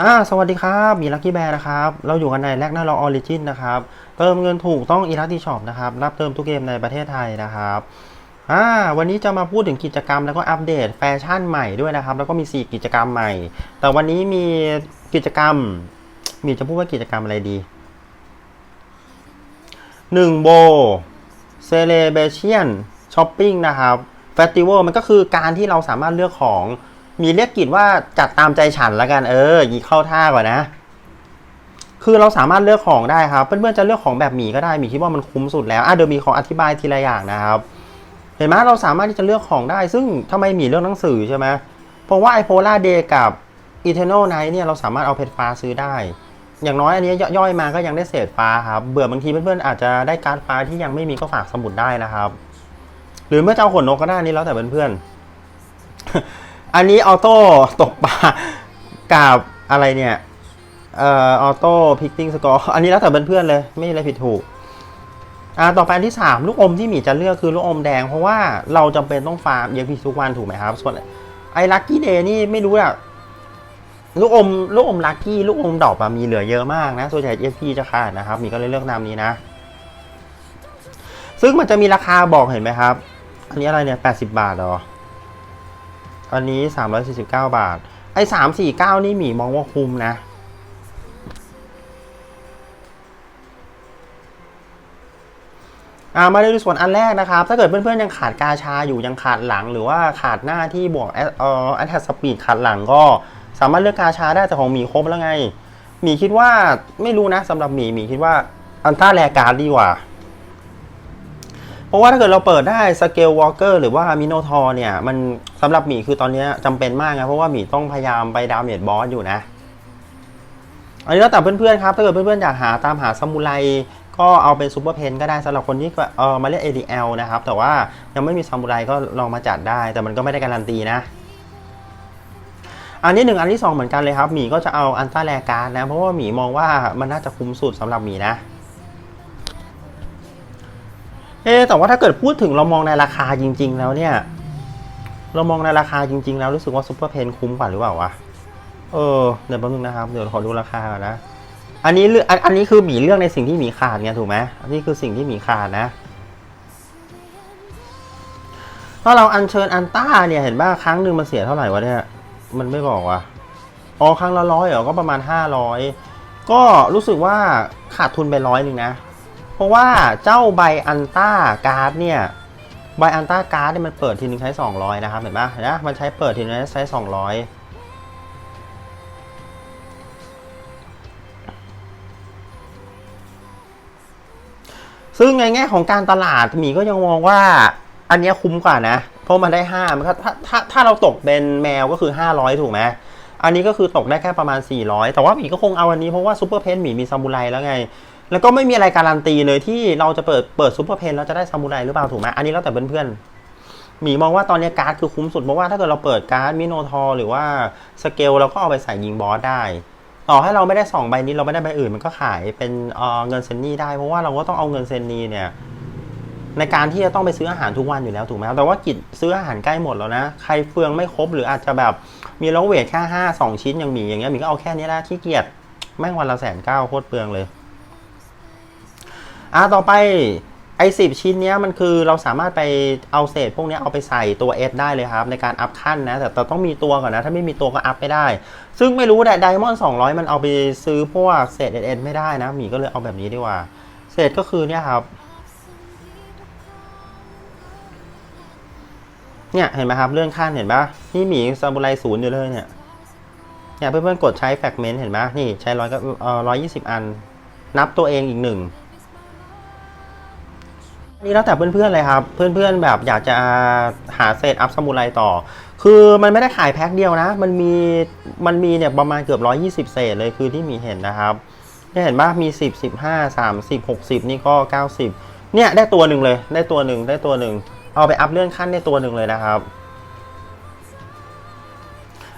อ่าสวัสดีครับ มีลักกี้แบร์นะครับ เราอยู่กันในแลกหน้าเราออริจินนะครับ เติมเงินถูกต้องอีลักตี้ช็อปนะครับ รับเติมทุกเกมในประเทศไทยนะครับอ่าวันนี้จะมาพูดถึงกิจกรรมแล้วก็อัปเดตแฟชั่นใหม่ด้วยนะครับ แล้วก็มี 4 กิจกรรมใหม่ แต่วันนี้มีกิจกรรม มีจะพูดว่ากิจกรรมอะไรดี 1 โบเซเลเบเชียนช้อปปิ้งนะครับเฟสติวัลมันก็คือการที่เราสามารถเลือกของ มีเรียกกิจว่าจัดตามใจฉันแล้วกันเออยีเข้าท่าก่อนนะ คือเราสามารถเลือกของได้ครับเพื่อนๆจะเลือกของแบบหมีก็ได้หมีคิดว่ามันคุ้มสุดแล้วอะเดี๋ยวมีขออธิบายทีละอย่างนะครับเห็นไหมเราสามารถที่จะเลือกของได้ ซึ่งทำไมหมีเลือกหนังสือใช่ไหมเพราะว่าไอโพล่าเดย์กับ Eternal Night เนี่ยเราสามารถเอาเพชรฟ้าซื้อได้ อย่างน้อยอันนี้ย่อยมาก็ยังได้เศษฟ้าครับเบื่อบางทีเพื่อนๆอาจจะได้การฟ้าที่ยังไม่มีก็ฝากสมุดได้นะครับ หรือเมื่อจะเอาขนนกก็ได้นี่แล้วแต่เพื่อนๆ อันนี้ออโต้ตกปลากับอะไรเนี่ยเอ่อออโต้พิกติ้งสกอร์อันนี้แล้วแต่เพื่อนๆเลย ไม่มีอะไรผิดถูกอ่าต่อไปอันที่ 3 ลูกอมที่หมีจะเลือกคือลูกอมแดง เพราะว่าเราจำเป็นต้องฟาร์มเยอะพีทุกวันถูกไหมครับ ส่วนไอ้ลัคกี้เดย์นี่ไม่รู้อะลูกอมลูกอมลัคกี้ลูกอมดอกมีเหลือเยอะมากนะส่วนใหญ่เอฟพีจะขาดนะครับหมีก็เลยเลือกนามนี้นะ ซึ่งมันจะมีราคาบอกเห็นไหมครับ อันนี้อะไรเนี่ย80บาทหรอ อันนี้ 349 บาท ไอ้ 349 นี่หมีมองว่าคุ้มนะอ่ามาดูส่วนอันแรกนะครับ ถ้าเกิดเพื่อนๆ ยังขาดกาชาอยู่ยังขาดหลัง หรือว่าขาดหน้าที่บวกแอเอ่อแทสปีดขาดหลังก็สามารถเลือกกาชาได้แต่ของหมีครบแล้วไงหมีคิดว่าไม่รู้นะสำหรับหมีหมีคิดว่าอันต้าแรการดีกว่า ราะว่าถ้าเกิดเราเปิดได้สเกลวอลเกอร์หรือว่ามิโนทอร์เนี่ย มันสำหรับหมีคือตอนนี้จำเป็นมากนะ เพราะว่าหมีต้องพยายามไปดาวเมจบอสอยู่นะ อันนี้แล้วแต่เพื่อนๆครับ ถ้าเกิดเพื่อนๆอยากหาตามหาซามูไรก็เอาเป็นซูเปอร์เพนก็ได้สำหรับคนที่เออมาเรียก ADL นะครับ แต่ว่ายังไม่มีซามูไรก็ลองมาจัดได้ แต่มันก็ไม่ได้การันตีนะอันนี้หนึ่งอันที่สองเหมือนกันเลยครับหมีก็จะเอาอันต้าแรการ์ดนะ เพราะว่าหมีมองว่ามันน่าจะคุ้มสุดสำหรับหมีนะ เอ๊แต่ว่าถ้าเกิดพูดถึงเรามองในราคาจริง ๆ แล้วเนี่ย เรามองในราคาจริง ๆ แล้วรู้สึกว่าซูเปอร์เพนคุ้มกว่าหรือเปล่าวะเออเดี๋ยวแป๊บนึงนะครับเดี๋ยวขอดูราคาก่อนนะอันนี้เลือกอันอันนี้คือหมีเลือกในสิ่งที่หมีขาดไงถูกไหมอันนี้คือสิ่งที่หมีขาดนะถ้าเราอัญเชิญอันต้าเนี่ยเห็นป่ะครั้งหนึ่งมันเสียเท่าไหร่วะเนี่ยมันไม่บอกว่ะอ๋อครั้งละร้อยเหรอก็ประมาณห้าร้อยก็รู้สึกว่าขาดทุนไปร้อยหนึ่งนะ เพราะว่าเจ้าใบอันต้าการ์ดเนี่ยใบอันต้าการ์ดเนี่ยมันเปิดทีนึงใช้ 200 นะครับ เห็นปะเห็นะมันใช้เปิดทีนึงใช้ 200ซึ่งในแง่ของการตลาดหมีก็ยังมองว่าอันนี้คุ้มกว่านะ เพราะมันได้ห้ามันถ้าถ้าถ้าเราตกเป็นแมวก็คือ 500 ถูกไหมอันนี้ก็คือตกได้แค่ประมาณ 400 แต่ว่าหมีก็คงเอาอันนี้เพราะว่าซูเปอร์เพนหมีมีซามูไรแล้วไง แล้วก็ไม่มีอะไรการันตีเลยที่เราจะเปิดเปิดซูเปอร์เพนแล้วจะได้ซามูไรหรือเปล่าถูกไหมอันนี้แล้วแต่เพื่อนๆหมีมองว่าตอนนี้การ์ดคือคุ้มสุดเพราะว่าถ้าเกิดเราเปิดการ์ดมิโนทอร์หรือว่าสเกลเราก็เอาไปใส่ยิงบอสได้ ต่อให้เราไม่ได้สองใบนี้เราไม่ได้ใบอื่นมันก็ขายเป็นเเงินเซนนี่ได้เพราะว่าเราก็ต้องเอาเงินเซนนี่เนี่ยในการที่จะต้องไปซื้ออาหารทุกวันอยู่แล้วถูกไหมครับแต่ว่ากิจซื้ออาหารใกล้หมดแล้วนะ ใครเฟืองไม่ครบหรืออาจจะแบบมีแล้วเวทแค่ห้าสองชิ้นอย่างหมีอย่างเงี้ยหมีก็เอาแค่นี้แหละขี้เกียจแม่งวันละแสนเก้าโคตรเปลืองเลย อะต่อไปไอ้สิบชิ้นเนี้ยมันคือเราสามารถไปเอาเศษพวกเนี้ยเอาไปใส่ตัว S ได้เลยครับ ในการอัพขั้นนะ แต่ต้องมีตัวก่อนนะ ถ้าไม่มีตัวก็อัพไม่ได้ ซึ่งไม่รู้แต่ไดมอนด์สองร้อยมันเอาไปซื้อพวกเศษ S ไม่ได้นะหมีก็เลยเอาแบบนี้ดีกว่า เศษก็คือเนี่ยครับ เนี่ยเห็นไหมครับเรื่องขั้นเห็นปะนี่หมีซาบูไรศูนย์อยู่เลยเนี่ยเนี่ยเพื่อนๆกดใช้แฟกเมนต์เห็นปะนี่ใช้ร้อยก็เอ่อร้อยยี่สิบอัน นับตัวเองอีกหนึ่ง นี่แล้วแต่เพื่อนๆเลยครับ เพื่อนๆแบบอยากจะหาเศษอัพสมูไรต่อ คือมันไม่ได้ขายแพ็คเดียวนะ มันมี มันมีเนี่ยประมาณเกือบร้อยี่สิบเศษเลยคือที่มีเห็นนะครับเนี่เห็นปะมีสิบสิบห้าสามสิบหกสิบนี่ก็เก้าสิบเนี่ยได้ตัวหนึ่งเลย ได้ตัวหนึ่งได้ตัวหนึ่ง เอาไปอัพเลื่อนขั้นได้ตัวหนึ่งเลยนะครับ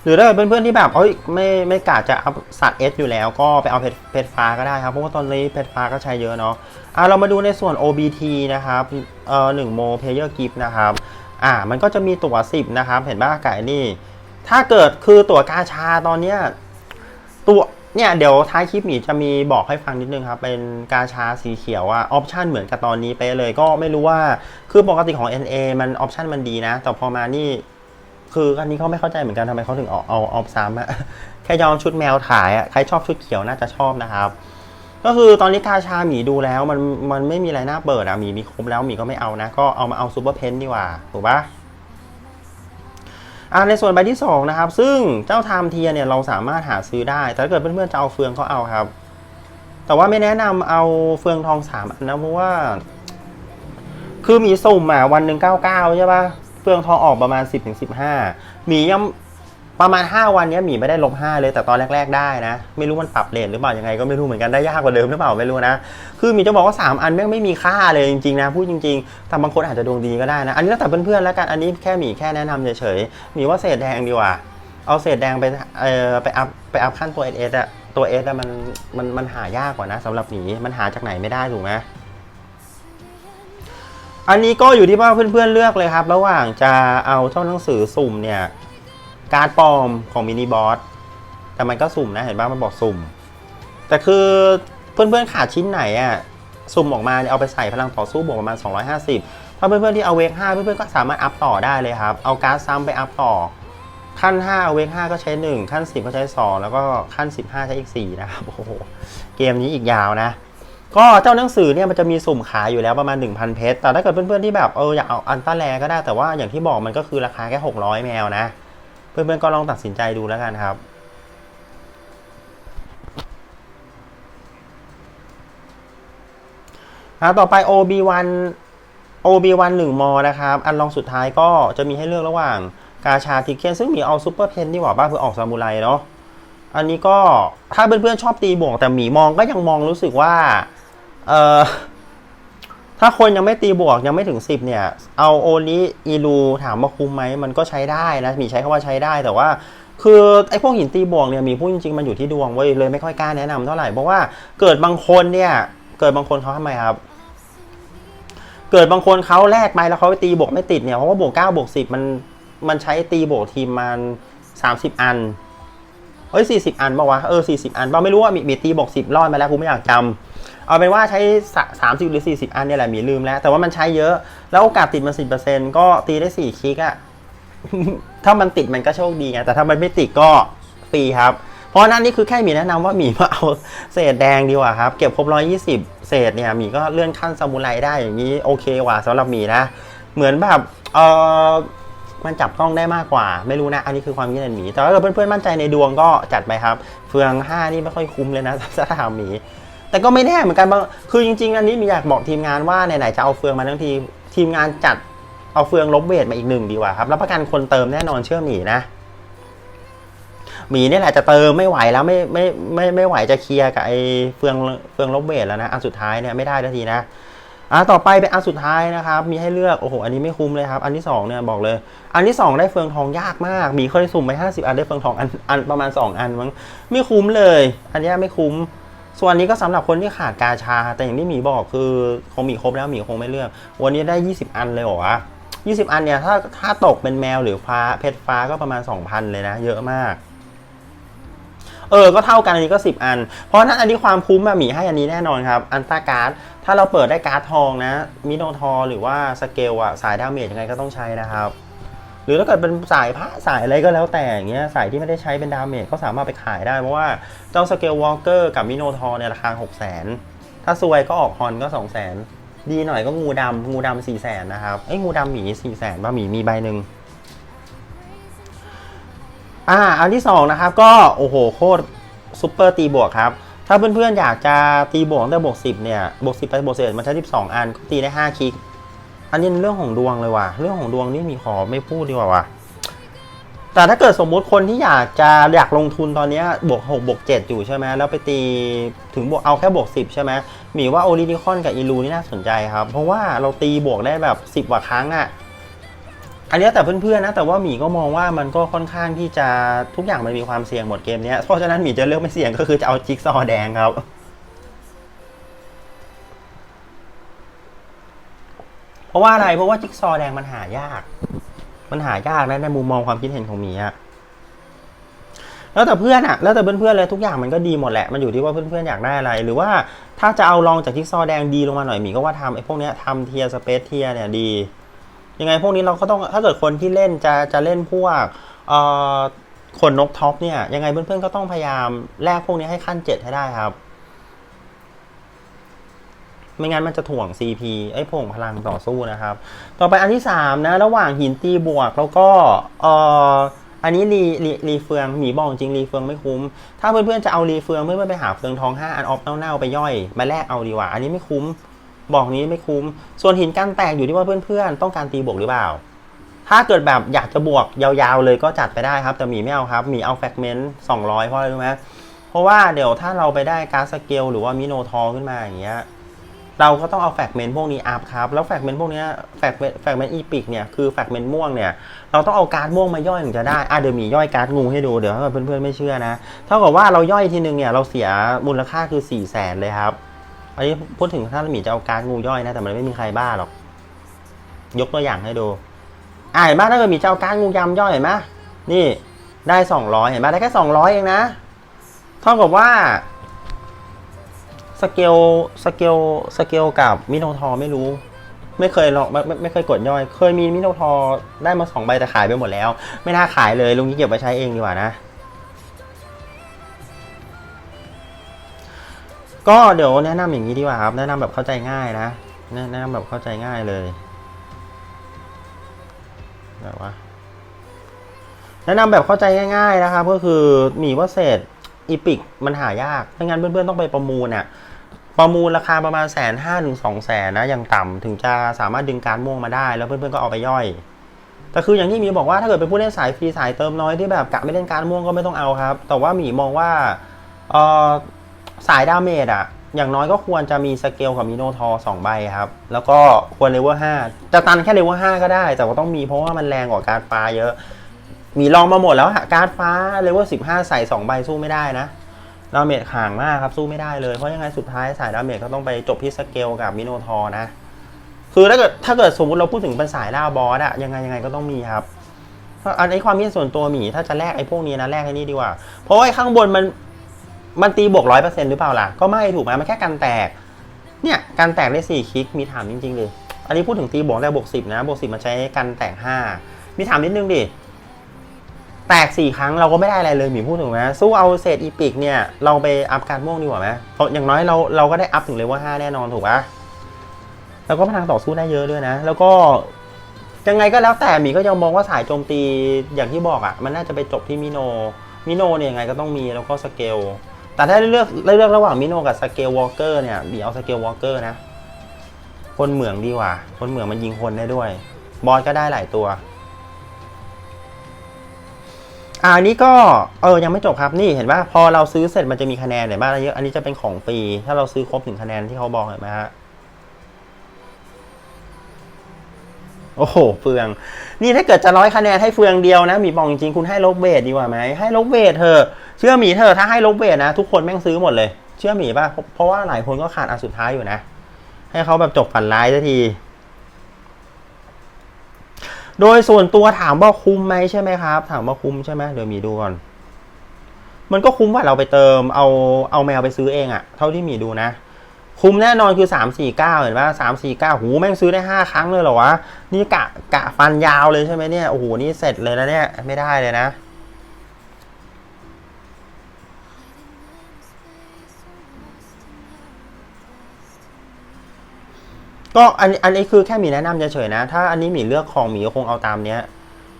หรือถ้าเกิดเพื่อนๆที่แบบเอ้ยไม่ไม่กะจะอัพสัตว์เอสอยู่แล้วก็ไปเอาเพชรเพชรฟ้าก็ได้ครับ เพราะว่าตอนนี้เพชรฟ้าก็ใช้เยอะเนาะอะเรามาดูในส่วน OBT นะครับเอ่อหนึ่งโมเพเยอร์กิฟนะครับอ่ามันก็จะมีตั๋ว10 นะครับ เห็นป่ะไก่นี่ ถ้าเกิดคือตั๋วกาชาตอนเนี้ยตัวเนี่ยเดี๋ยวท้ายคลิปหมีจะมีบอกให้ฟังนิดนึงครับ เป็นกาชาสีเขียวอะออปชันเหมือนกับตอนนี้ไปเลยก็ไม่รู้ว่าคือปกติของ NA มันออปชันมันดีนะ แต่พอมานี่ คืออันนี้เขาไม่เข้าใจเหมือนกันทำไมเขาถึงเอาเอาออปซ้ำอะแค่ยอมชุดแมวถ่ายอะใครชอบชุดเขียวน่าจะชอบนะครับ ก็คือตอนนี้กาชาหมีดูแล้วมันมันไม่มีอะไรน่าเปิดอะหมีมีครบแล้วหมีก็ไม่เอานะ ก็เอามาเอาซูเปอร์เพนดีกว่าถูกปะอ่าในส่วนใบที่2นะครับ ซึ่งเจ้าไทม์เทียเนี่ยเราสามารถหาซื้อได้ แต่ถ้าเกิดเพื่อนๆจะเอาเฟืองก็เอาครับ แต่ว่าไม่แนะนำเอาเฟืองทองสามอันนะเพราะว่า คือมีสุ่มอะวันหนึ่งเก้าเก้าใช่ปะ เฟืองทองออกประมาณสิบถึงสิบห้าหมียังประมาณ 5 วันนี้หมีไม่ได้ลบ5เลยแต่ตอนแรก ๆ ได้นะ ไม่รู้มันปรับเลทหรือเปล่ายังไงก็ไม่รู้เหมือนกันได้ยากกว่าเดิมหรือเปล่าไม่รู้นะ คือหมีจะบอกว่า 3 อันแม่งไม่มีค่าเลยจริงๆนะพูดจริงๆ แต่บางคนอาจจะดวงดีก็ได้นะ อันนี้แล้วแต่เพื่อนๆแล้วกันอันนี้แค่หมีแค่แนะนำเฉยๆหมีว่าเศษแดงดีกว่า เอาเศษแดงไปเอ่อไปอัพไปอัพขั้นตัว SS อะตัว S อะมันมันมันหายากกว่านะสำหรับหมีมันหาจากไหนไม่ได้ถูกไหม อันนี้ก็อยู่ที่ว่าเพื่อนๆเลือกเลยครับ ระหว่างจะเอาเจ้าหนังสือสุ่มเนี่ย การปลอมของมินิบอสแต่มันก็สุ่มนะเห็นป่ะมันบอกสุ่ม แต่คือเพื่อนๆขาดชิ้นไหนอะสุ่มออกมาเนี่ยเอาไปใส่พลังต่อสู้บวกประมาณ 250 ถ้าเพื่อนๆที่เอาเวก5เพื่อนๆก็สามารถอัพต่อได้เลยครับ เอาการ์ดซ้ำไปอัพต่อ ขั้น5เอาเวก5ก็ใช้ 1 ขั้น 10 ก็ใช้ 2 แล้วก็ขั้น 15 ใช้อีก 4 นะครับ โอ้โห เกมนี้อีกยาวนะ ก็เจ้าหนังสือเนี่ยมันจะมีสุ่มขายอยู่แล้วประมาณ 1,000 เพชร แต่ถ้าเกิดเพื่อนๆที่แบบเอออยากเอาอันต้าแลก็ได้ แต่ว่าอย่างที่บอกมันก็คือราคาแค่ 600 แมวนะ เพื่อนๆก็ลองตัดสินใจดูแล้วกันครับอะต่อไป OB1 OB1 1มอนะครับ อันลองสุดท้ายก็จะมีให้เลือกระหว่างกาชาทิเคนซึ่งมีเอาซูเปอร์เพนดีกว่าบ้าเพื่อออกซามูไรเนาะ อันนี้ก็ถ้าเพื่อนๆชอบตีบวกแต่หมีมองก็ยังมองรู้สึกว่า เออถ้าคนยังไม่ตีบวกยังไม่ถึง 10 เนี่ย เอาโอลิอีลูถามว่าคุ้มไหมมันก็ใช้ได้นะมีใช้คำว่าใช้ได้แต่ว่า คือไอ้พวกหินตีบวกเนี่ยมีพูดจริงๆมันอยู่ที่ดวงเว้ยเลยไม่ค่อยกล้าแนะนำเท่าไหร่เพราะว่าเกิดบางคนเนี่ย เกิดบางคนเขาทำไมครับ เกิดบางคนเขาแลกไปแล้วเขาไปตีบวกไม่ติดเนี่ยเพราะว่าบวกเก้าบวกสิบมันมันใช้ตีบวกทีมมันสามสิบอันเอ้ยสี่สิบอันป่าวะเออสี่สิบอันป่าไม่รู้ว่ามีมีตีบอกสิบรอดมาแล้วกูไม่อยากจำ เอาเป็นว่าใช้สามสิบหรือสี่สิบอันเนี่ยแหละมีลืมแล้ว แต่ว่ามันใช้เยอะ แล้วโอกาสติดมันสิบเปอร์เซ็นต์ก็ตีได้สี่คลิกอะถ้ามันติดมันก็โชคดีไงแต่ถ้ามันไม่ติดก็ฟรีครับ เพราะนั้นนี่คือแค่มีแนะนำว่าหมีมาเอาเศษแดงดีกว่าครับ เก็บครบร้อยี่สิบเศษเนี่ยหมีก็เลื่อนขั้นซามูไรได้อย่างนี้โอเคกว่าสำหรับหมีนะ เหมือนแบบเออมันจับต้องได้มากกว่า ไม่รู้นะ อันนี้คือความคิดเห็นหมี แต่ว่าถ้าเพื่อนๆมั่นใจในดวงก็จัดไปครับ เฟือง 5 นี่ไม่ค่อยคุ้มเลยนะถ้าถามหมี แต่ก็ไม่แน่เหมือนกันบางคือจริง ๆ อันนี้มีอยากบอกทีมงานว่าไหนๆจะเอาเฟืองมาทั้งทีทีมงานจัดเอาเฟืองลบเวทมาอีกหนึ่งดีกว่าครับรับประกันคนเติมแน่นอนเชื่อหมีนะหมีนี่แหละจะเติมไม่ไหวแล้วไม่ไม่ไม่ไม่ไหวจะเคลียร์กับไอ้เฟืองเฟืองลบเวทแล้วนะอันสุดท้ายเนี่ยไม่ได้ทันทีนะอะต่อไปเป็นอันสุดท้ายนะครับ มีให้เลือกโอ้โหอันนี้ไม่คุ้มเลยครับ อันที่สองเนี่ยบอกเลย อันที่สองได้เฟืองทองยากมากมีเคยสุ่มไปห้าสิบอันได้เฟืองทองอันอันประมาณสองอันมั้งไม่คุ้มเลย อันนี้ไม่คุ้ม ส่วนนี้ก็สำหรับคนที่ขาดกาชา แต่อย่างที่หมีบอกคือคงมีครบแล้วหมีคงไม่เลือก วันนี้ได้ 20 อันเลยเหรอวะ20อันเนี่ยถ้าถ้าตกเป็นแมวหรือฟ้าเพชรฟ้าก็ประมาณ2,000เลยนะ เยอะมาก เออ ก็เท่ากันอันนี้ก็10อัน เพราะนั้นอันนี้ความคุ้มอะหมีให้อันนี้แน่นอนครับ อันต้าการ์ด ถ้าเราเปิดได้การ์ดทองนะมิโนทอหรือว่าสเกลอะสายดาเมจยังไงก็ต้องใช้นะครับ หรือถ้าเกิดเป็นสายพระสายอะไรก็แล้วแต่อย่างเงี้ยสายที่ไม่ได้ใช้เป็นดาเมจก็สามารถไปขายได้ เพราะว่าเจ้าสเกลวอลเกอร์กับมิโนทอร์เนี่ยราคา6 0 0 0 0 0ถ้าซวยก็ออกฮอนก็2 0 0 0 0 0ดีหน่อยก็งูดำงูดำ4 0 0 0 0 0นะครับไอ้งูดำหมี4 0 0 0 0 0ป่ะหมีมีใบหนึ่งอ่าอันที่สองนะครับก็โอ้โหโคตรซุปเปอร์ตีบวกครับถ้าเพื่อนๆอยากจะตีบวกตั้งแต่บวกสิบเนี่ยบวกสิบไปบวกสิบมันใช้สิบสองอันก็ตีได้ห้าคลิก อันนี้เรื่องของดวงเลยว่ะ เรื่องของดวงนี่มีขอไม่พูดดีกว่าว่ะ แต่ถ้าเกิดสมมุติคนที่อยากจะอยากลงทุนตอนนี้บวกหกบวกเจ็ดอยู่ใช่ไหมแล้วไปตีถึงบวกเอาแค่บวกสิบใช่ไหมหมีว่าโอรินิคอนกับอีลูนี่น่าสนใจครับ เพราะว่าเราตีบวกได้แบบสิบกว่าครั้งอะอันนี้แต่เพื่อนๆนะแต่ว่าหมีก็มองว่ามันก็ค่อนข้างที่จะทุกอย่างมันมีความเสี่ยงหมดเกมนี้เพราะฉะนั้นหมีจะเลือกไม่เสี่ยงก็คือจะเอาจิ๊กซอว์แดงครับ ราะว่าอะไรเพราะว่าจิ๊กซอว์แดงมันหายาก มันหายากนะในมุมมองความคิดเห็นของมีอะแล้วแต่เพื่อนอะแล้วแต่เพื่อนๆเลยทุกอย่างมันก็ดีหมดแหละมันอยู่ที่ว่าเพื่อนๆอยากได้อะไร หรือว่าถ้าจะเอาลองจากจิ๊กซอว์แดงดีลงมาหน่อยมีก็ว่าทำไอ้พวกเนี้ยทำเทียสเปซเทียเนี่ยดี ยังไงพวกนี้เราก็ต้องถ้าเกิดคนที่เล่นจะจะเล่นพวกเอ่อขนนกท็อปเนี่ยยังไงเพื่อนๆก็ต้องพยายามแลกพวกนี้ให้ขั้นเจ็ดให้ได้ครับ ไม่งั้นมันจะถ่วง CP ไอ้ยพ่วงพลังต่อสู้นะครับ ต่อไปอันที่ 3 นะ ระหว่างหินตีบวกแล้วก็เอ่ออันนี้รีรีรีเฟืองหมีบอกจริงรีเฟืองไม่คุ้ม ถ้าเพื่อนๆจะเอารีเฟืองเพื่อนๆไปหาเฟืองทอง 5 อันออฟเน่าๆไปย่อย มาแลกเอาดีกว่า อันนี้ไม่คุ้ม บอกนี้ไม่คุ้ม ส่วนหินกันแตกอยู่ที่ว่าเพื่อนๆ ต้องการตีบวกหรือเปล่า ถ้าเกิดแบบอยากจะบวกยาวๆเลยก็จัดไปได้ครับ แต่หมีไม่เอาครับหมีเอาแฟกเมนต์200 เพราะอะไรรู้ไหมเพราะว่าเดี๋ยวถ้าเราไปได้การสเกลหรือว่ามิโนทอร์ขึ้นมาอย่างเงี้ย เราก็ต้องเอาแฟกเมนต์พวกนี้อัพครับ แล้วแฟกเมนต์พวกนี้แฟกแฟกเมนต์อีพิกเนี่ยคือแฟกเมนต์ม่วงเนี่ยเราต้องเอาการ์ดม่วงมาย่อยถึงจะได้อะเดี๋ยวมีย่อยการ์ดงูให้ดูเดี๋ยวถ้าเกิดเพื่อนๆไม่เชื่อนะเท่ากับว่าเราย่อยทีนึงเนี่ยเราเสียมูลค่าคือ4ี่แสนเลยครับอันนี้พูดถึงถ้าหมีจะเอาการ์ดงูย่อยนะแต่มันไม่มีใครบ้าหรอก ยกตัวอย่างให้ดูอะเห็นไหมถ้าเกิดหมีจะเอาการ์ดงูยำย่อยเห็นไหมนี่ได้ 200 เห็นไหมได้แค่ 200 เองนะเท่ากับว่า สเกลสเกลสเกลกับมิโนทอร์ไม่รู้ ไม่เคยลองไม่ไม่เคยกดย่อย เคยมีมิโนทอร์ได้มาสองใบแต่ขายไปหมดแล้ว ไม่น่าขายเลยลุงนี้เก็บไว้ใช้เองดีกว่านะ ก็เดี๋ยวแนะนำอย่างนี้ดีกว่าครับ แนะนำแบบเข้าใจง่ายนะแนะนำแบบเข้าใจง่ายเลยแบบว่าแนะนำแบบเข้าใจง่าย ๆนะครับ ก็คือหมีว่าเศษ อีพิกมันหายากไม่งั้นเพื่อนๆต้องไปประมูลเนี่ยประมูลราคาประมาณแสนห้าถึงสองแสนนะอย่างต่ำถึงจะสามารถดึงการม่วงมาได้ แล้วเพื่อนๆก็เอาไปย่อยแต่คืออย่างที่หมีบอกว่าถ้าเกิดเป็นผู้เล่นสายฟรีสายเติมน้อยที่แบบกะไม่เล่นการม่วงก็ไม่ต้องเอาครับ แต่ว่าหมีมองว่าเออสายดาเมจอะอย่างน้อยก็ควรจะมีสเกลกับมิโนทอร์สองใบครับ แล้วก็ควรเลเวลห้าจะตันแค่เลเวลห้าก็ได้ แต่ว่าต้องมีเพราะว่ามันแรงกว่าการดฟ้าเยอะ มีลองมาหมดแล้วฮะการ์ดฟ้าเลเวลสิบห้าใส่สองใบสู้ไม่ได้นะดาเมจห่างมากครับสู้ไม่ได้เลย เพราะยังไงสุดท้ายสายดาเมจก็ต้องไปจบที่สเกลกับมิโนทอนะ คือถ้าเกิดถ้าเกิดสมมติเราพูดถึงเป็นสายล่าบอสอะยังไงยังไงก็ต้องมีครับเพราะอันนี้ความคิดส่วนตัวหมีถ้าจะแลกไอ้พวกนี้นะแลกไอ้นี่ดีกว่า เพราะว่าข้างบนมันมันตีบวกร้อยเปอร์เซ็นต์หรือเปล่าล่ะ ก็ไม่ถูกไหมมันแค่กันแตก เนี่ยกันแตกได้สี่คลิกมีถามจริงๆเลยอันนี้พูดถึงตีบวกได้บวกสิบนะบวกสิบมันใช้กันแตกห้ามีถามนิดนึงดิ แตกสี่ครั้งเราก็ไม่ได้อะไรเลยหมีพูดถูกไหมสู้เอาเศษอีพิกเนี่ยเราไปอัพการม่วงดีกว่าไหมเพราะอย่างน้อยเราเราก็ได้อัพถึงเลเวลห้าแน่นอนถูกปะแล้วก็พลังต่อสู้ได้เยอะด้วยนะ แล้วก็ยังไงก็แล้วแต่หมีก็ยังมองว่าสายโจมตีอย่างที่บอกอะ่ะ มันน่าจะไปจบที่มิโนมิโนเนี่ยยังไงก็ต้องมีแล้วก็สเกลแต่ถ้าเลือกเลือกระหว่างมิโนกับสเกลวอลเกอร์เนี่ยหมีเอาสเกลวอลเกอร์นะ คนเหมืองดีกว่า คนเหมืองมันยิงคนได้ด้วย บอสก็ได้หลายตัว อ่าอันนี้ก็เออยังไม่จบครับนี่เห็นป่ะพอเราซื้อเสร็จมันจะมีคะแนนเห็นป่ะเยอะอันนี้จะเป็นของฟรีถ้าเราซื้อครบถึงคะแนนที่เขาบอกเห็นไหมฮะโอ้โหเฟือง นี่ถ้าเกิดจะร้อยคะแนนให้เฟืองเดียวนะหมีบอกจริงๆคุณให้ลบเวทดีกว่าไหมให้ลบเวทเถอเชื่อหมีเถอถ้าให้ลบเวทนะ ทุกคนแม่งซื้อหมดเลย เชื่อหมีป่ะเพราะเพราะว่าหลายคนก็ขาดอันสุดท้ายอยู่นะ ให้เขาแบบจบฝันร้ายสักที โดยส่วนตัวถามว่าคุ้มไหมใช่ไหมครับ ถามว่าคุ้มใช่ไหมเดี๋ยวมีดูก่อน มันก็คุ้มกว่าเราไปเติมเอาเอาแมวไปซื้อเองอะเท่าที่มีดูนะคุ้มแน่นอนคือสามสี่เก้าเห็นป่ะสามสี่เก้าหูแม่งซื้อได้ห้าครั้งเลยเหรอวะ นี่กะกะฟันยาวเลยใช่ไหมเนี่ย โอ้โห นี่เสร็จเลยนะเนี่ย ไม่ได้เลยนะ ก็อันอันนี้คือแค่มีแนะนำเฉยๆนะ ถ้าอันนี้หมีเลือกของหมีก็คงเอาตามเนี้ย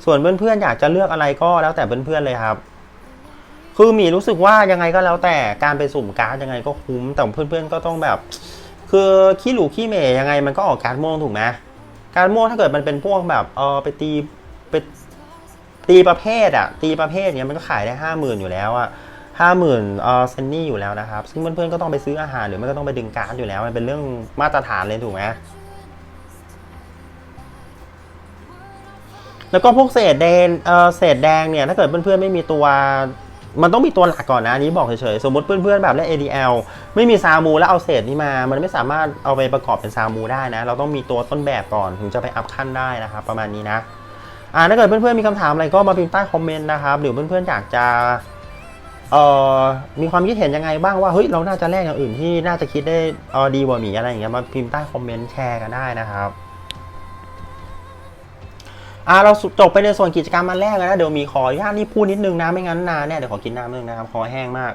ส่วนเพื่อนๆอยากจะเลือกอะไรก็แล้วแต่เพื่อนๆเลยครับ คือหมีรู้สึกว่ายังไงก็แล้วแต่การไปสุ่มการ์ดยังไงก็คุ้ม แต่เพื่อนๆก็ต้องแบบ คือขี้หลูขี้เหม่ยังไงมันก็ออกการ์ดม่วงถูกไหมการดม่วงถ้าเกิดมันเป็นพวกแบบเออไปตีไปตีประเภทอะตีประเภทเนี้ยมันก็ขายได้ห้าหมื่นอยู่แล้วอะ ห้าหมื่นเออเซนนี่อยู่แล้วนะครับ ซึ่งเพื่อนๆก็ต้องไปซื้ออาหารหรือไม่ก็ต้องไปดึงการ์ดอยู่แล้ว มันเป็นเรื่องมาตรฐานเลยถูกไหมแล้วก็พวกเศษแดงเออเศษแดงเนี่ย ถ้าเกิดเพื่อนๆไม่มีตัวมันต้องมีตัวหลักก่อนนะนี้บอกเฉยๆ สมมติเพื่อนๆแบบเล่น ADL ไม่มีซามูแล้วเอาเศษนี้มา มันไม่สามารถเอาไปประกอบเป็นซามูได้นะ เราต้องมีตัวต้นแบบก่อนถึงจะไปอัพขั้นได้นะครับ ประมาณนี้นะ อ่าถ้าเกิดเพื่อนๆมีคำถามอะไรก็มาพิมพ์ใต้คอมเมนต์นะครับ หรือเพื่อนๆอยากจะ มีความคิดเห็นยังไงบ้างว่าเฮ้ยเราน่าจะแลกอย่างอื่นที่น่าจะคิดได้ออดีกว่าหมีอะไรอย่างเงี้ยมาพิมพ์ใต้คอมเมนต์แชร์กันได้นะครับอ่าเราจบไปในส่วนกิจกรรมมาแรกแล้วนะเดี๋ยวมีขออนุญาตนี่พูดนิดนึงนะไม่งั้นนานเนี่ยเดี๋ยวขอกินน้ำนิดนึงนะครับคอแห้งมาก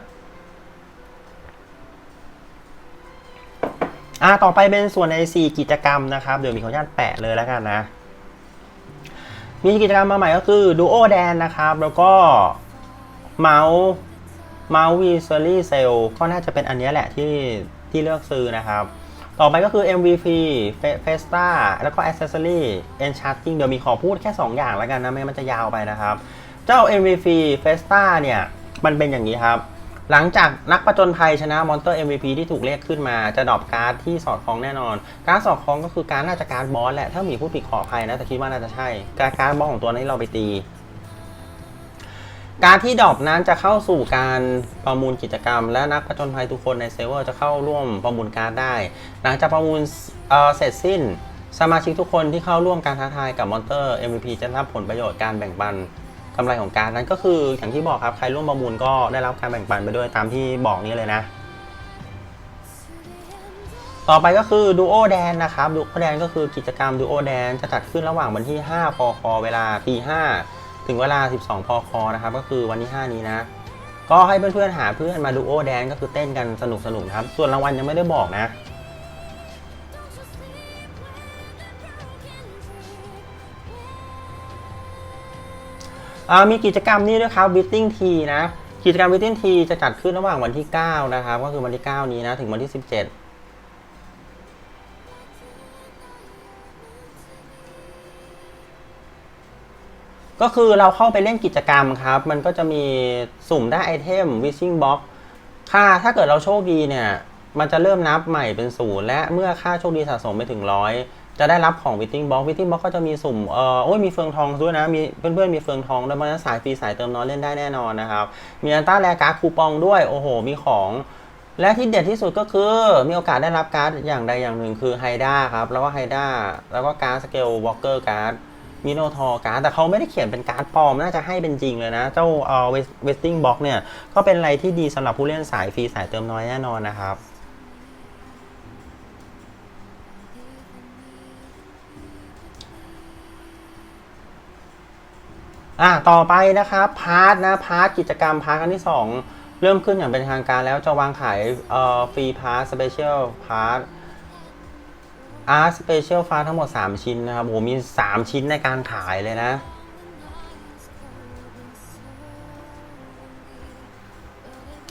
อ่าต่อไปเป็นส่วนใน 4 กิจกรรมนะครับ เดี๋ยวมีขออนุญาตแปะเลยแล้วกันนะ มีกิจกรรมมาใหม่ก็คือ Duo Dan นะครับ แล้วก็เมาส์ เมาส์ v i s u a l y Cell ก็น่าจะเป็นอันนี้แหละที่ที่เลือกซื้อนะครับ ต่อไปก็คือ MVP Festa แล้วก็ Accessory Enchanting เดี๋ยวมีขอพูดแค่ 2 อย่างแล้วกันนะ ไม่งั้นมันจะยาวไปนะครับ เจ้า MVP Festa เนี่ย มันเป็นอย่างนี้ครับ หลังจากนักประจนภัยชนะมอนเตอร์ MVP ที่ถูกเรียกขึ้นมาจะดรอปการ์ดที่สอดคล้องแน่นอน การดสอดคล้องก็คือการดน่าจะการดบอสแหละถ้ามีผู้ผิดขออภัยนะแต่คิดว่าน่าจะใช่การดการดบอสของตัวนี้เราไปตี การที่ดอปนั้นจะเข้าสู่การประมูลกิจกรรม และนักผจญภัยทุกคนในเซิร์ฟเวอร์จะเข้าร่วมประมูลการ์ดได้ หลังจากประมูลเเสร็จสิ้น สมาชิกทุกคนที่เข้าร่วมการท้าทายกับมอนเตอร์ MVP จะได้รับผลประโยชน์การแบ่งปันกำไรของการนั้นก็คืออย่างที่บอกครับใครร่วมประมูลก็ได้รับการแบ่งปันไปด้วยตามที่บอกนี้เลยนะ ต่อไปก็คือ Duo Dan นนะครับ Duo Dan ก็คือกิจกรรม Duo Dan จะจัดขึ้นระหว่างวันที่5พคเวลาตี5 ถึงเวลา 12พคนะครับ ก็คือวันที่ 5 นี้นะ ก็ให้เพื่อนๆหาเพื่อนมา Duo Dan ก็คือเต้นกันสนุกๆนะครับ ส่วนรางวัลยังไม่ได้บอกนะอ่ามีกิจกรรมนี้ด้วยครับ Witting T นะ กิจกรรม Witting T จะจัดขึ้นระหว่างวันที่ 9 นะครับ ก็คือวันที่ 9 นี้นะ ถึงวันที่ 17 ก็คือเราเข้าไปเล่นกิจกรรมครับ มันก็จะมีสุ่มได้ไอเทม Wishing Box ค่าถ้าเกิดเราโชคดีเนี่ย มันจะเริ่มนับใหม่เป็นศูนย์และเมื่อค่าโชคดีสะสมไปถึงร้อยจะได้รับของ Wishing Box Wishing Box ก็จะมีสุ่มเออโอ้ยมีเฟืองทองด้วยนะ มีเพื่อนๆมีเฟืองทองด้วยเพราะฉะนั้นสายฟรีสายเติมน้อยเล่นได้แน่นอนนะครับ มีอันต้าแลกาคูปองด้วย โอ้โห มีของ และที่เด็ดที่สุดก็คือมีโอกาสได้รับการ์ดอย่างใดอย่างหนึ่งคือไฮด้าครับ แล้วก็ไฮด้าแล้วก็การ์ดสเกลวอลเกอร์การ์ด มิโนทอการ์ดแต่เขาไม่ได้เขียนเป็นการ์ดปลอม น่าจะให้เป็นจริงเลยนะ เจ้าเอ่อเวสติ้งบ็อกเนี่ย ก็เป็นอะไรที่ดีสำหรับผู้เล่นสายฟรีสายเติมน้อยแน่นอนนะครับอะต่อไปนะครับพาร์ทนะพาร์ทกิจกรรมพาร์ทครั้งที่ 2 เริ่มขึ้นอย่างเป็นทางการแล้วจะวางขายเอ่อฟรีพาร์ทสเปเชียลพาร์ท อาร์ตสเปเชียลฟาทั้งหมด 3 ชิ้นนะครับโหมี 3 ชิ้นในการขายเลยนะ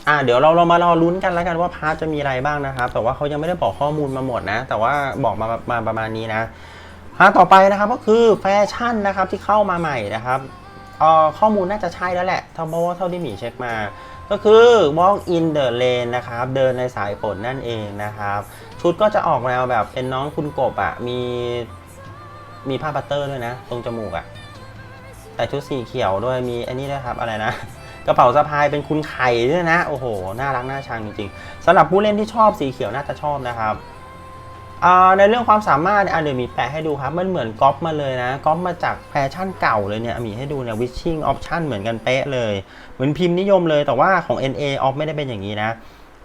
อ่าเดี๋ยวเราเรามารอลุ้นกันแล้วกันว่าพาร์ทจะมีอะไรบ้างนะครับ แต่ว่าเขายังไม่ได้บอกข้อมูลมาหมดนะ แต่ว่าบอกมามาประมาณนี้นะพาร์ทต่อไปนะครับก็คือแฟชั่นนะครับที่เข้ามาใหม่นะครับเอ่อข้อมูลน่าจะใช่แล้วแหละเท่าเพราะว่าเท่าที่หมีเช็คมา ก็คือ walk in the lane นะครับ เดินในสายฝนนั่นเองนะครับ ชุดก็จะออกแนวแบบเป็นน้องคุณกบอะ่ะ มีมีผ้าบัตเตอร์ด้วยนะ ตรงจมูกอะ่ะแต่ชุดสีเขียวด้วยมีอันนี้ด้วยครับอะไรนะกระเป๋าสะพายเป็นคุณไข่ด้วยนะ โอ้โห น่ารักน่าชังจริงๆสำหรับผู้เล่นที่ชอบสีเขียวน่าจะชอบนะครับ ในเรื่องความสามารถเนี่ยเดี๋ยวมีแปะให้ดูครับ มันเหมือนก๊อปมาเลยนะก๊อปมาจากแฟชั่นเก่าเลยเนี่ยมีให้ดูเนี่ย wishing option เหมือนกันเป๊ะเลย เหมือนพิมพ์นิยมเลยแต่ว่าของ NA off ไม่ได้เป็นอย่างนี้นะ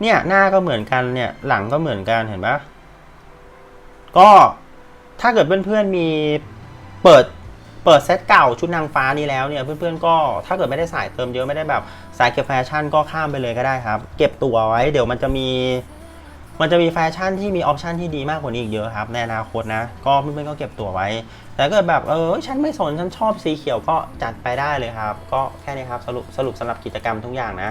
เนี่ยหน้าก็เหมือนกันเนี่ยหลังก็เหมือนกันเห็นปะก็ถ้าเกิดเพื่อนๆมีเปิดเปิดเซตเก่าชุดนางฟ้านี้แล้วเนี่ยเพื่อนๆก็ถ้าเกิดไม่ได้สายเติมเยอะไม่ได้แบบสายเก็บแฟชั่นก็ข้ามไปเลยก็ได้ครับ เก็บตัวไว้เดี๋ยวมันจะมี มันจะมีแฟชั่นที่มีออปชันที่ดีมากกว่านี้อีกเยอะครับในอนาคตนะ ก็เพื่อนๆก็เก็บตัวไว้ แต่ถ้าเกิดแบบเออฉันไม่สนฉันชอบสีเขียวก็จัดไปได้เลยครับ ก็แค่นี้ครับสรุปสรุปสำหรับกิจกรรมทุกอย่างนะ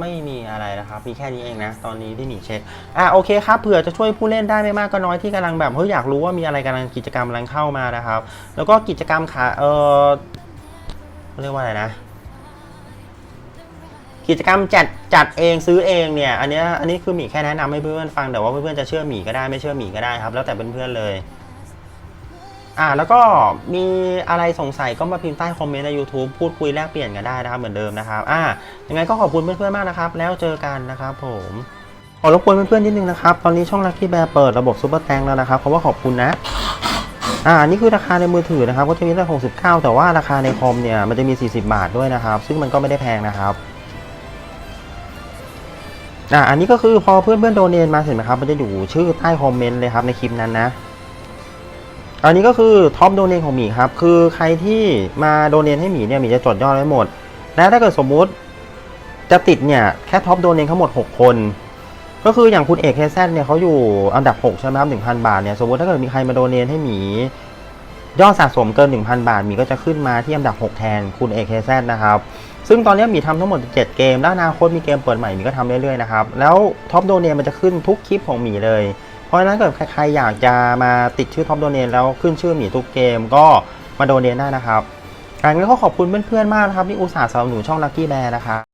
ไม่มีอะไรนะครับ มีแค่นี้เองนะ ตอนนี้ที่หนีเช็คอะโอเคครับเผื่อจะช่วยผู้เล่นได้ไม่มากก็น้อยที่กำลังแบบเฮ้ยอยากรู้ว่ามีอะไรกำลังกิจกรรมกำลังเข้ามานะครับ แล้วก็กิจกรรมขาเออเรียกว่าอะไรนะ กิจกรรมจัดจัดเองซื้อเองเนี่ย อันนี้อันนี้คือหมีแค่แนะนำให้เพื่อนๆฟังแต่ว่าเพื่อนๆจะเชื่อหมีก็ได้ไม่เชื่อหมีก็ได้ครับ แล้วแต่เพื่อนๆเลยอ่าแล้วก็มีอะไรสงสัยก็มาพิมพ์ใต้คอมเมนต์ใน YouTube พูดคุยแลกเปลี่ยนกันได้นะครับเหมือนเดิมนะครับอ่ายังไงก็ขอบคุณเพื่อนๆมากนะครับ แล้วเจอกันนะครับผมขอรบกวนเพื่อนๆนิดนึงนะครับ ตอนนี้ช่องลักกี้แบร์เปิดระบบซูเปอร์แตงแล้วนะครับเพราะว่าขอบคุณนะอ่านนี่คือราคาในมือถือนะครับ ก็จะมีตั้ง69แต่ว่าราคาในคอมเนี่ยมันจะมี 40 บาทด้วยนะครับ ซึ่งมันก็ไม่ได้แพงนะครับ อ่าอันนี้ก็คือพอเพื่อนเพื่อนโดเนมาเห็นไหมครับ มันจะอยู่ชื่อใต้คอมเมนต์เลยครับในคลิปนั้นนะ อันนี้ก็คือท็อปโดเนของหมีครับ คือใครที่มาโดเนให้หมีเนี่ยหมีจะจดยอดไว้หมด และถ้าเกิดสมมุติจะติดเนี่ยแค่ท็อปโดเนททั้งหมด 6 คน ก็คืออย่างคุณเอกเคแซเนี่ยเขาอยู่อันดับ 6 ใช่ไหมครับ1,000บาทเนี่ยสมมติถ้าเกิดมีใครมาโดเนให้หมียอดสะสมเกิน 1,000 บาทหมีก็จะขึ้นมาที่อันดับ 6 แทนคุณเอกเคแซนะครับ ซึ่งตอนนี้หมีทำทั้งหมด 7 เกม แล้วอนาคตมีเกมเปิดใหม่หมีก็ทำเรื่อยๆนะครับ แล้วท็อปโดเนทมันจะขึ้นทุกคลิปของหมีเลย เพราะฉะนั้นเกิดใครอยากจะมาติดชื่อท็อปโดเนทแล้วขึ้นชื่อหมีทุกเกมก็มาโดเนทได้นะครับการงั้นก็ขอบคุณเพื่อนๆมากนะครับที่อุตส่าห์สนับสนุนช่องลักกี้แบร์นะครับ